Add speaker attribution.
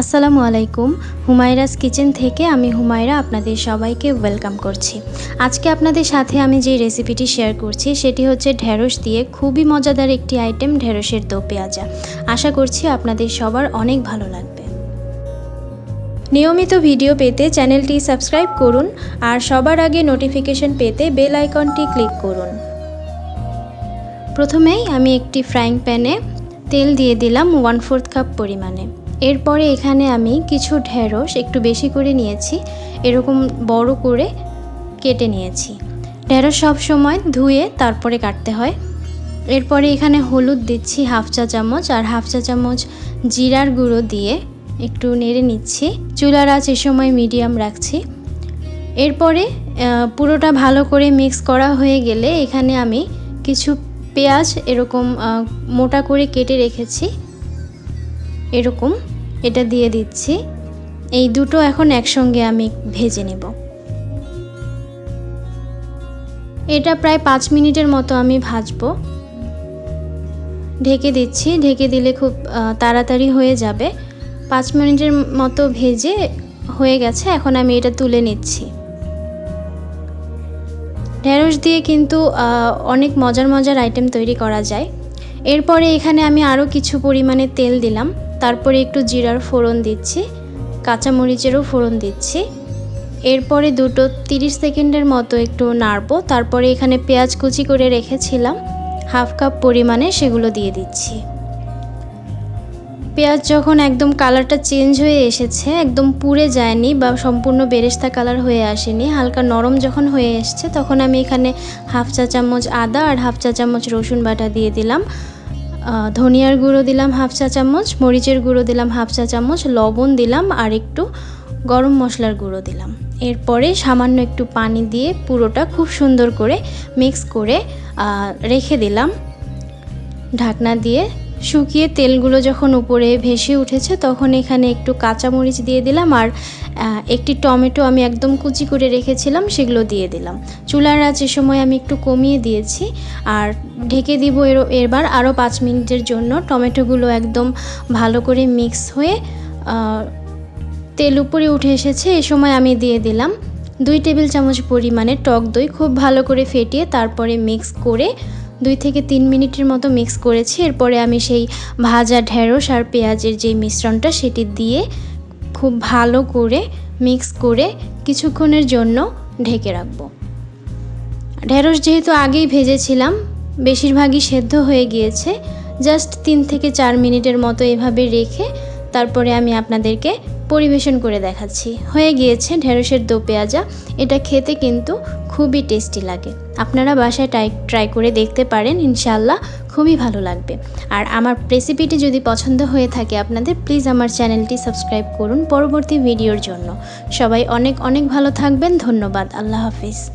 Speaker 1: আসসালামু আলাইকুম। হুমায়রাস কিচেন থেকে আমি হুমায়রা আপনাদের সবাইকে ওয়েলকাম করছি। আজকে আপনাদের সাথে আমি যে রেসিপিটি শেয়ার করছি, সেটি হচ্ছে ঢেঁড়স দিয়ে খুবই মজাদার একটি আইটেম ঢেঁড়সের দো পেঁয়াজা। আশা করছি আপনাদের সবার অনেক ভালো লাগবে। নিয়মিত ভিডিও পেতে চ্যানেলটি সাবস্ক্রাইব করুন আর সবার আগে নোটিফিকেশন পেতে বেল আইকনটি ক্লিক করুন। প্রথমেই আমি একটি ফ্রাইং প্যানে তেল দিয়ে দিলাম ওয়ান ফোর্থ কাপ পরিমাণে। এরপরে এখানে আমি কিছু ঢেঁড়স একটু বেশি করে নিয়েছি, এরকম বড় করে কেটে নিয়েছি। ঢেঁড়স সব সময় ধুয়ে তারপরে কাটতে হয়। এরপরে এখানে হলুদ দিচ্ছি হাফ চা চামচ আর হাফ চা চামচ জিরার গুঁড়ো দিয়ে একটু নেড়ে নিচ্ছি। চুলার আঁচ এ সময় মিডিয়াম রাখছি। এরপরে পুরোটা ভালো করে মিক্স করা হয়ে গেলে এখানে আমি কিছু পেঁয়াজ এরকম মোটা করে কেটে রেখেছি। এরকম এটা দিয়ে দিচ্ছি। এই দুটো এখন একসঙ্গে আমি ভেজে নেব। এটা প্রায় পাঁচ মিনিটের মতো আমি ভাজবো। ঢেকে দিচ্ছি। ঢেকে দিলে খুব তাড়াতাড়ি হয়ে যাবে। পাঁচ মিনিটের মতো ভেজে হয়ে গেছে। এখন আমি এটা তুলে নিচ্ছি। ঢেঁড়স দিয়ে কিন্তু অনেক মজার মজার আইটেম তৈরি করা যায়। এরপরে এখানে আমি আরও কিছু পরিমাণে তেল দিলাম। তারপরে একটু জিরার ফোড়ন দিচ্ছি, কাঁচামরিচেরও ফোড়ন দিচ্ছি। এরপরে দুটো 30 সেকেন্ডের মতো একটু নাড়বো। তারপরে এখানে পেঁয়াজ কুচি করে রেখেছিলাম, হাফ কাপ পরিমাণে সেগুলো দিয়ে দিচ্ছি। পেঁয়াজ যখন একদম কালারটা চেঞ্জ হয়ে এসেছে, একদম পুড়ে যায়নি বা সম্পূর্ণ বেরেস্তা কালার হয়ে আসেনি, হালকা নরম যখন হয়ে এসছে, তখন আমি এখানে হাফ চা চামচ আদা আর হাফ চা চামচ রসুন বাটা দিয়ে দিলাম। ধনিয়ার গুঁড়ো দিলাম হাফ চা চামচ, মরিচের গুঁড়ো দিলাম হাফ চা চামচ, লবণ দিলাম আর একটু গরম মশলার গুঁড়ো দিলাম। এরপরে সামান্য একটু পানি দিয়ে পুরোটা খুব সুন্দর করে মিক্স করে রেখে দিলাম। ঢাকনা দিয়ে শুকিয়ে তেলগুলো যখন উপরে ভেসে উঠেছে, তখন এখানে একটু কাঁচামরিচ দিয়ে দিলাম আর একটি টমেটো আমি একদম কুচি করে রেখেছিলাম, সেগুলো দিয়ে দিলাম। চুলার আঁচ এ সময় আমি একটু কমিয়ে দিয়েছি আর ঢেকে দিব এর, এবার আরও পাঁচ মিনিটের জন্য। টমেটোগুলো একদম ভালো করে মিক্স হয়ে তেল উপরে উঠে এসেছে, এ সময় আমি দিয়ে দিলাম দুই টেবিল চামচ পরিমাণে টক দই খুব ভালো করে ফেটিয়ে তারপরে মিক্স করে দুই থেকে তিন মিনিটের মতো মিক্স করেছি। এরপরে আমি সেই ভাজা ঢেঁড়স আর পেঁয়াজের যে মিশ্রণটা, সেটি দিয়ে খুব ভালো করে মিক্স করে কিছুক্ষণের জন্য ঢেকে রাখব। ঢেঁড়স যেহেতু আগেই ভেজেছিলাম, বেশিরভাগই সেদ্ধ হয়ে গিয়েছে। জাস্ট তিন থেকে চার মিনিটের মতো এভাবে রেখে তারপরে আমি আপনাদেরকে পরিবেশন করে দেখাচ্ছি। হয়ে গিয়েছে ঢেঁড়সের দো পেঁয়াজা। এটা খেতে কিন্তু খুবই টেস্টি লাগে। আপনারা বাসায় ট্রাই ট্রাই করে দেখতে পারেন ইনশাল্লাহ খুবই ভালো লাগবে। আর আমার রেসিপিটি যদি পছন্দ হয়ে থাকে আপনাদের, প্লিজ আমার চ্যানেলটি সাবস্ক্রাইব করুন পরবর্তী ভিডিওর জন্য। সবাই অনেক অনেক ভালো থাকবেন। ধন্যবাদ। আল্লাহ হাফিজ।